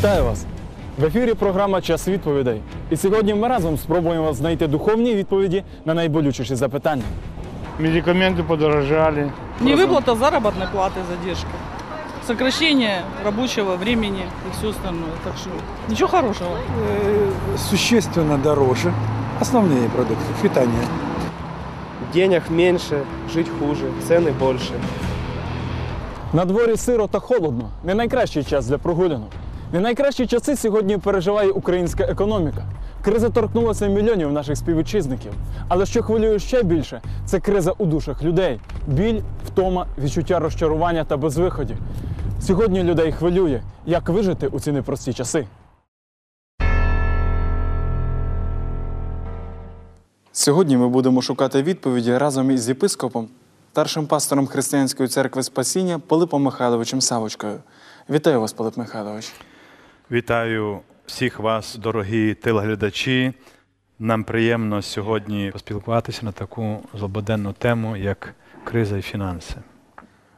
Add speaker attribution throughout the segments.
Speaker 1: Вітаю вас! В ефірі програма Час відповідей. І сьогодні ми разом спробуємо знайти духовні відповіді на найболючіші запитання.
Speaker 2: Медикаменты подорожали.
Speaker 3: Невыплата заработной платы, задержка. Сокращение рабочего времени и все остальное. Так что ничего хорошего.
Speaker 4: Э, существенно дороже. Основные продукты питания.
Speaker 5: Денег меньше, жить хуже, цены больше.
Speaker 1: На дворі сиро та холодно. Не найкращий час для прогулянок. Не найкращі часи сьогодні переживає українська економіка. Криза торкнулася мільйонів наших співвітчизників. Але що хвилює ще більше, це криза у душах людей. Біль, втома, відчуття розчарування та безвиході. Сьогодні людей хвилює, як вижити у ці непрості часи. Сьогодні ми будемо шукати відповіді разом із єпископом, старшим пастором Християнської церкви Спасіння Пилипом Михайловичем Савочкою. Вітаю вас, Пилип Михайлович.
Speaker 6: Вітаю всіх вас, дорогі телеглядачі. Нам приємно сьогодні поспілкуватися на таку злободенну тему, як криза і фінанси.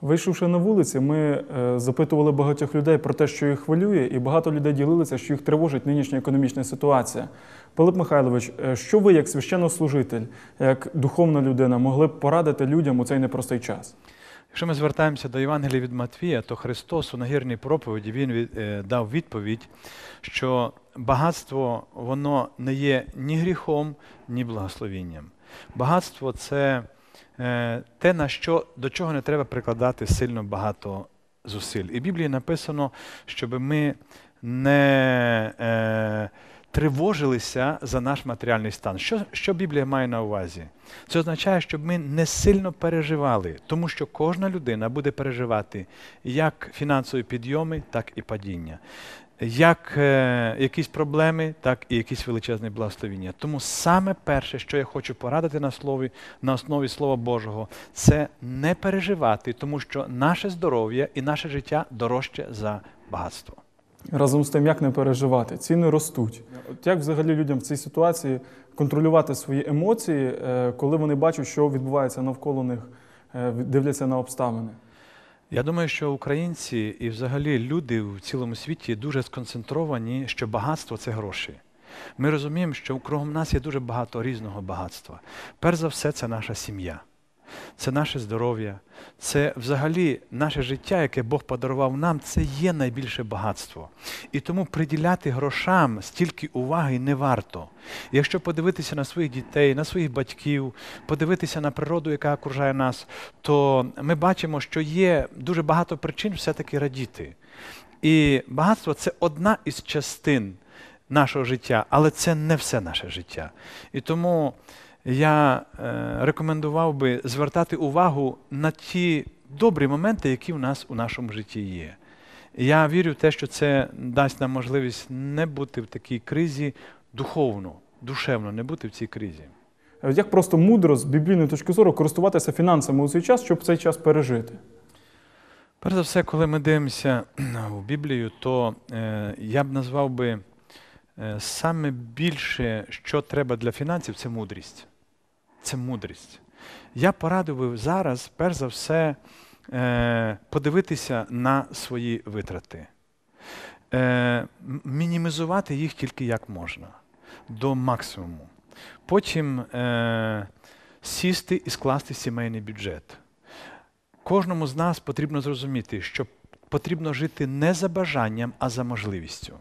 Speaker 1: Вийшовши на вулиці, ми е, запитували багатьох людей про те, що їх хвилює, і багато людей ділилися, що їх тривожить нинішня економічна ситуація. Пилип Михайлович, е, що ви, як священнослужитель, як духовна людина, могли б порадити людям у цей непростий час?
Speaker 6: Якщо ми звертаємося до Євангелія від Матвія, то Христос у нагірній проповіді Він е, дав відповідь, що багатство воно не є ні гріхом, ні благословінням. Багатство це е, те, на що, до чого не треба прикладати сильно багато зусиль. І в Біблії написано, щоб ми не е, тривожилися за наш матеріальний стан. Що, що Біблія має на увазі? Це означає, щоб ми не сильно переживали, тому що кожна людина буде переживати як фінансові підйоми, так і падіння. Як е, якісь проблеми, так і якісь величезне благословіння. Тому саме перше, що я хочу порадити на слові, на основі Слова Божого, це не переживати, тому що наше здоров'я і наше життя дорожче за багатство.
Speaker 1: Разом з тим, як не переживати, ціни ростуть. От як взагалі людям в цій ситуації контролювати свої емоції, е, коли вони бачать, що відбувається навколо них, е, дивляться на обставини?
Speaker 6: Я думаю, що українці і взагалі люди в цілому світі дуже сконцентровані, що багатство це гроші. Ми розуміємо, що кругом нас є дуже багато різного багатства. Перш за все, це наша сім'я, це наше здоров'я, це взагалі наше життя, яке Бог подарував нам, це є найбільше багатство. І тому приділяти грошам стільки уваги не варто. Якщо подивитися на своїх дітей, на своїх батьків, подивитися на природу, яка окружає нас, то ми бачимо, що є дуже багато причин все-таки радіти. І багатство це одна із частин нашого життя, але це не все наше життя. І тому я е, рекомендував би звертати увагу на ті добрі моменти, які в нас у нашому житті є. Я вірю в те, що це дасть нам можливість не бути в такій кризі духовно, душевно, не бути в цій кризі.
Speaker 1: Е, Як просто мудро з біблійної точки зору користуватися фінансами у цей час, щоб цей час пережити?
Speaker 6: Перш за все, коли ми дивимося в Біблію, то е, я б назвав би е, саме більше, що треба для фінансів, це мудрість. Це мудрість. Я порадив би зараз, перш за все, е, подивитися на свої витрати, е, мінімізувати їх тільки як можна, до максимуму. Потім е, сісти і скласти сімейний бюджет. Кожному з нас потрібно зрозуміти, що потрібно жити не за бажанням, а за можливістю.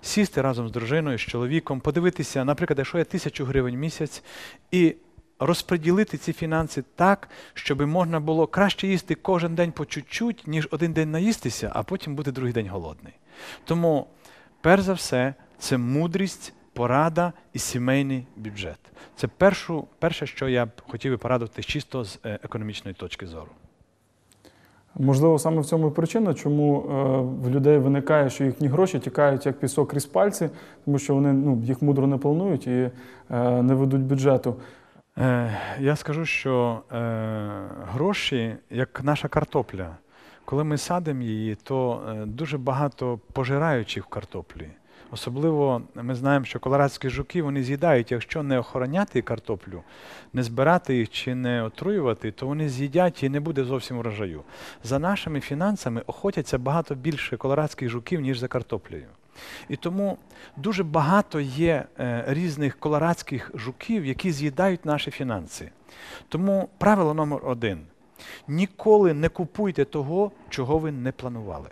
Speaker 6: Сісти разом з дружиною, з чоловіком, подивитися, наприклад, якщо є тисячу гривень в місяць, і розподілити ці фінанси так, щоб можна було краще їсти кожен день по чуть-чуть, ніж один день наїстися, а потім бути другий день голодний. Тому, перш за все, це мудрість, порада і сімейний бюджет. Це першу, перше, що я б хотів би порадити чисто з е, економічної точки зору.
Speaker 1: Можливо, саме в цьому і причина, чому е, в людей виникає, що їхні гроші тікають як пісок крізь пальці, тому що вони ну, їх мудро не планують і е, не ведуть бюджету.
Speaker 6: Е, я скажу, що е, гроші, як наша картопля, коли ми садимо її, то е, дуже багато пожираючих картоплі. Особливо ми знаємо, що колорадські жуки вони з'їдають, якщо не охороняти картоплю, не збирати їх чи не отруювати, то вони з'їдять і не буде зовсім врожаю. За нашими фінансами охотяться багато більше колорадських жуків, ніж за картоплею. І тому дуже багато є е, різних колорадських жуків, які з'їдають наші фінанси. Тому правило номер один: ніколи не купуйте того, чого ви не планували.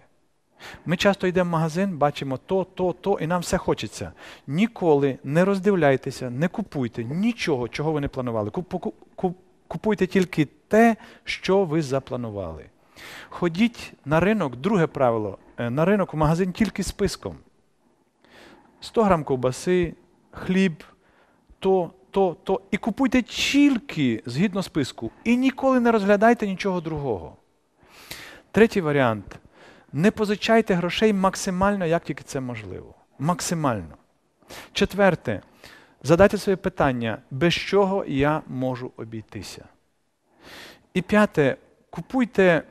Speaker 6: Ми часто йдемо в магазин, бачимо то, то, то, і нам все хочеться. Ніколи не роздивляйтеся, не купуйте нічого, чого ви не планували. Купуйте тільки те, що ви запланували. Ходіть на ринок, друге правило, е, на ринок в магазин тільки списком. 100 грам ковбаси, хліб, то, то, то. І купуйте тільки згідно списку. І ніколи не розглядайте нічого другого. Третій варіант. Не позичайте грошей максимально, як тільки це можливо. Максимально. Четверте. Задайте собі питання, без чого я можу обійтися. І п'яте, купуйте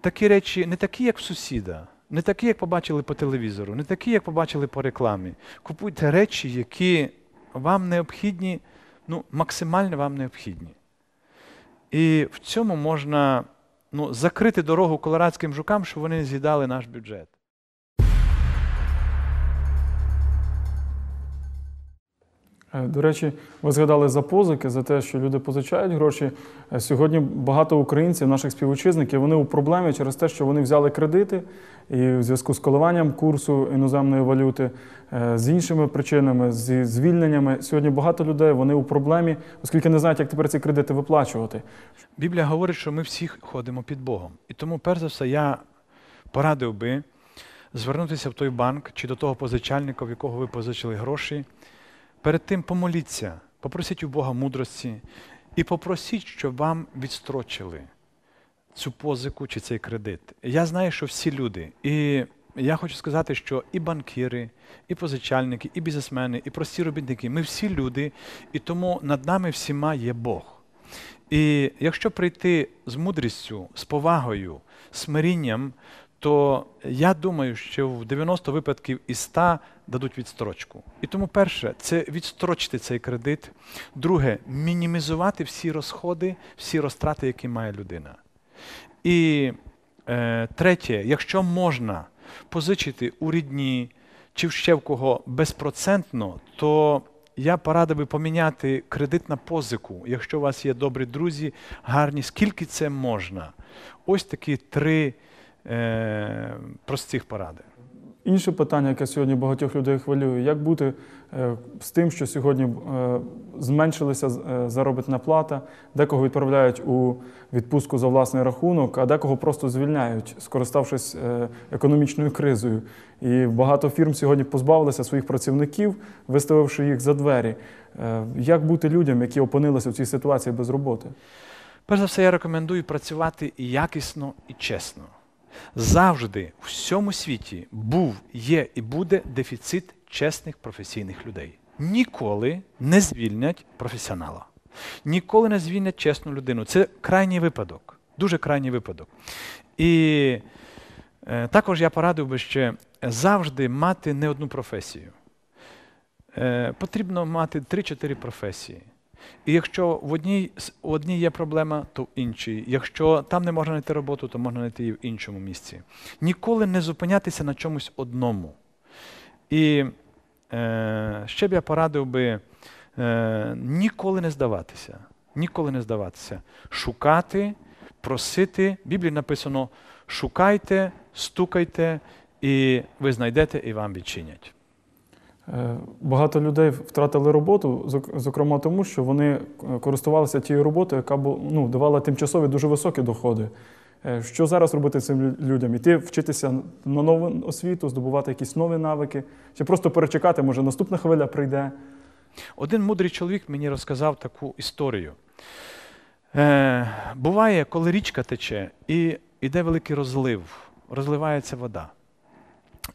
Speaker 6: такі речі, не такі, як в сусіда, не такі, як побачили по телевізору, не такі, як побачили по рекламі. Купуйте речі, які вам необхідні, ну, максимально вам необхідні. І в цьому можна ну, закрити дорогу колорадським жукам, щоб вони з'їдали наш бюджет.
Speaker 1: До речі, ви згадали за позики, за те, що люди позичають гроші. Е, Сьогодні багато українців, наших співвітчизників, вони у проблемі через те, що вони взяли кредити і в зв'язку з коливанням курсу іноземної валюти, е, з іншими причинами, зі звільненнями. Сьогодні багато людей вони у проблемі, оскільки не знають, як тепер ці кредити виплачувати.
Speaker 6: Біблія говорить, що ми всі ходимо під Богом. І тому, перш за все, я порадив би звернутися в той банк чи до того позичальника, в якого ви позичили гроші. Перед тим помоліться, попросіть у Бога мудрості і попросіть, щоб вам відстрочили цю позику чи цей кредит. Я знаю, що всі люди. І я хочу сказати, що і банкіри, і позичальники, і бізнесмени, і прості робітники ми всі люди, і тому над нами всіма є Бог. І якщо прийти з мудрістю, з повагою, смирінням, то я думаю, що в 90 випадків із 100 дадуть відстрочку. І тому перше, це відстрочити цей кредит. Друге, мінімізувати всі розходи, всі розтрати, які має людина. І е, третє, якщо можна позичити у рідні чи ще в кого безпроцентно, то я порадив би поміняти кредит на позику, якщо у вас є добрі друзі, гарні, скільки це можна. Ось такі три простих поради.
Speaker 1: Інше питання, яке сьогодні багатьох людей хвилює, як бути е, з тим, що сьогодні е, зменшилася е, заробітна плата, декого відправляють у відпустку за власний рахунок, а декого просто звільняють, скориставшись е, економічною кризою. І багато фірм сьогодні позбавилися своїх працівників, виставивши їх за двері. Е, Як бути людям, які опинилися в цій ситуації без роботи?
Speaker 6: Перш за все, я рекомендую працювати і якісно, і чесно. Завжди в всьому світі був, є і буде дефіцит чесних професійних людей. Ніколи не звільнять професіонала. Ніколи не звільнять чесну людину. Це крайній випадок, дуже крайній випадок. І е, також я порадив би ще завжди мати не одну професію. Е, потрібно мати 3-4 професії. І якщо в одній, у одній є проблема, то в іншій. Якщо там не можна знайти роботу, то можна знайти її в іншому місці. Ніколи не зупинятися на чомусь одному. І е, ще б я порадив би е, ніколи не здаватися. Ніколи не здаватися. Шукати, просити. В Біблії написано: шукайте, стукайте, і ви знайдете, і вам відчинять.
Speaker 1: Е, Багато людей втратили роботу, зокрема тому, що вони е, користувалися тією роботою, яка ну, давала тимчасові дуже високі доходи. Е, Що зараз робити цим людям? Іти вчитися на нову освіту, здобувати якісь нові навики, чи просто перечекати, може наступна хвиля прийде.
Speaker 6: Один мудрий чоловік мені розказав таку історію. Е, буває, коли річка тече і йде великий розлив, розливається вода.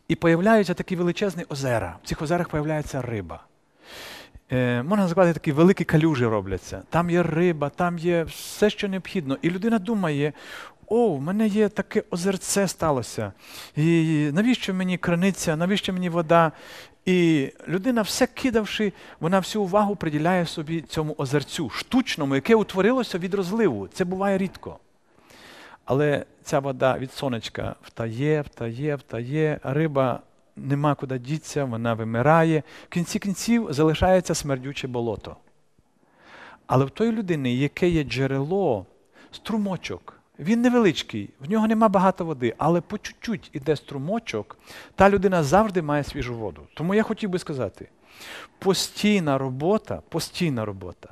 Speaker 6: І появляються такі величезні озера. В цих озерах появляється риба. Е, можна сказати, такі великі калюжі робляться. Там є риба, там є все, що необхідно. І людина думає: о, в мене є таке озерце сталося. І навіщо мені криниця, навіщо мені вода? І людина, все кидавши, вона всю увагу приділяє собі цьому озерцю, штучному, яке утворилося від розливу. Це буває рідко. Але ця вода від сонечка втає, втає, втає, риба нема куди дітися, вона вимирає. В кінці кінців залишається смердюче болото. Але в тої людини, яке є джерело, струмочок, він невеличкий, в нього нема багато води, але по чуть-чуть іде струмочок, та людина завжди має свіжу воду. Тому я хотів би сказати: постійна робота, постійна робота,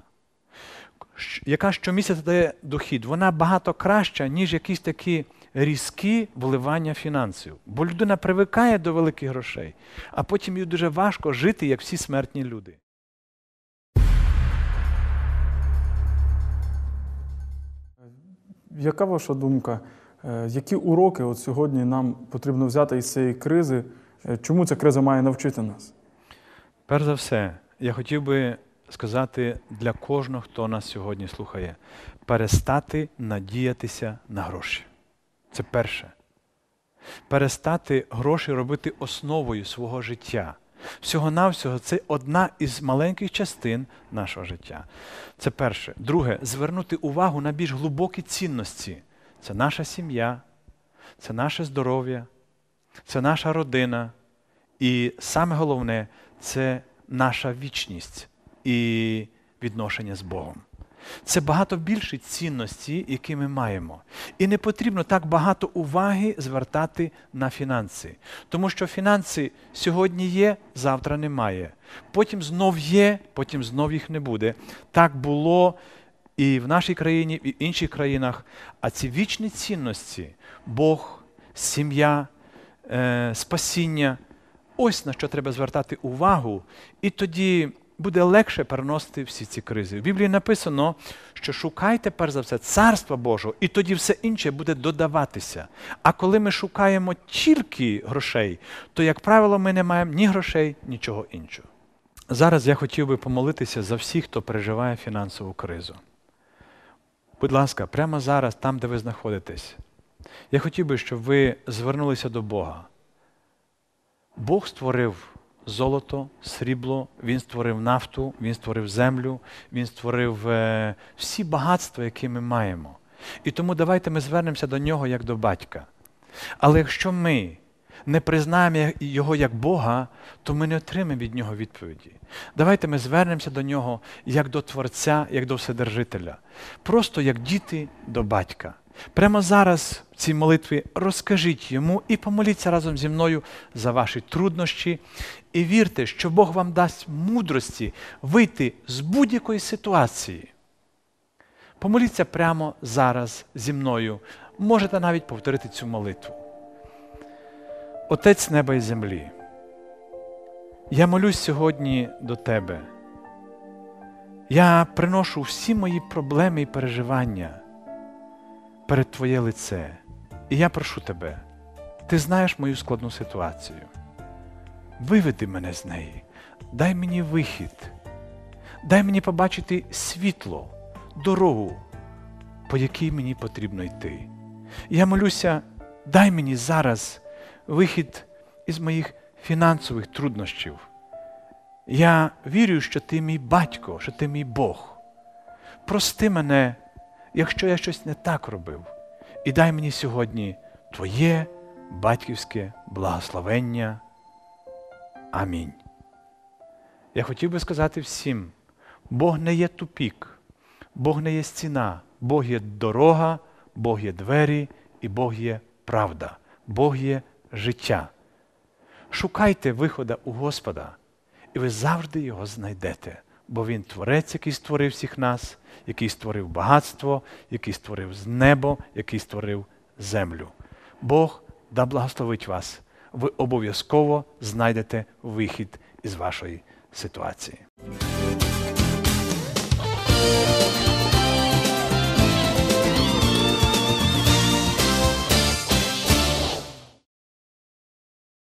Speaker 6: яка щомісяця дає дохід, вона багато краща, ніж якісь такі різкі вливання фінансів. Бо людина привикає до великих грошей, а потім їй дуже важко жити, як всі смертні люди.
Speaker 1: Яка ваша думка? Е, Які уроки от сьогодні нам потрібно взяти із цієї кризи? Е, Чому ця криза має навчити нас?
Speaker 6: Перш за все, я хотів би сказати для кожного, хто нас сьогодні слухає, перестати надіятися на гроші. Це перше. Перестати гроші робити основою свого життя. Всього-навсього це одна із маленьких частин нашого життя. Це перше. Друге, звернути увагу на більш глибокі цінності. Це наша сім'я, це наше здоров'я, це наша родина. І саме головне це наша вічність і відношення з Богом. Це багато більші цінності, які ми маємо. І не потрібно так багато уваги звертати на фінанси. Тому що фінанси сьогодні є, завтра немає. Потім знов є, потім знов їх не буде. Так було і в нашій країні, і в інших країнах. А ці вічні цінності Бог, сім'я, е, спасіння ось на що треба звертати увагу, і тоді буде легше переносити всі ці кризи. В Біблії написано, що шукайте перш за все царства Божого, і тоді все інше буде додаватися. А коли ми шукаємо тільки грошей, то, як правило, ми не маємо ні грошей, нічого іншого. Зараз я хотів би помолитися за всіх, хто переживає фінансову кризу. Будь ласка, прямо зараз, там, де ви знаходитесь, я хотів би, щоб ви звернулися до Бога. Бог створив золото, срібло, Він створив нафту, Він створив землю, Він створив е, всі багатства, які ми маємо. І тому давайте ми звернемося до нього як до батька. Але якщо ми не признаємо Його як Бога, то ми не отримаємо від Нього відповіді. Давайте ми звернемося до Нього як до Творця, як до Вседержителя, просто як діти до батька. Прямо зараз в цій молитві розкажіть йому і помоліться разом зі мною за ваші труднощі. І вірте, що Бог вам дасть мудрості вийти з будь-якої ситуації. Помоліться прямо зараз зі мною. Можете навіть повторити цю молитву. Отець неба і землі. Я молюсь сьогодні до Тебе. Я приношу всі мої проблеми і переживання перед Твоє лице. І я прошу Тебе, Ти знаєш мою складну ситуацію. Виведи мене з неї, дай мені вихід, дай мені побачити світло, дорогу, по якій мені потрібно йти. Я молюся, дай мені зараз вихід із моїх фінансових труднощів. Я вірю, що ти мій батько, що ти мій Бог. Прости мене, якщо я щось не так робив, і дай мені сьогодні Твоє батьківське благословення. Амінь. Я хотів би сказати всім: Бог не є тупік, Бог не є стіна, Бог є дорога, Бог є двері і Бог є правда, Бог є життя. Шукайте вихода у Господа, і ви завжди його знайдете, бо Він творець, який створив всіх нас, який створив багатство, який створив небо, який створив землю. Бог да благословить вас. Ви обов'язково знайдете вихід із вашої ситуації.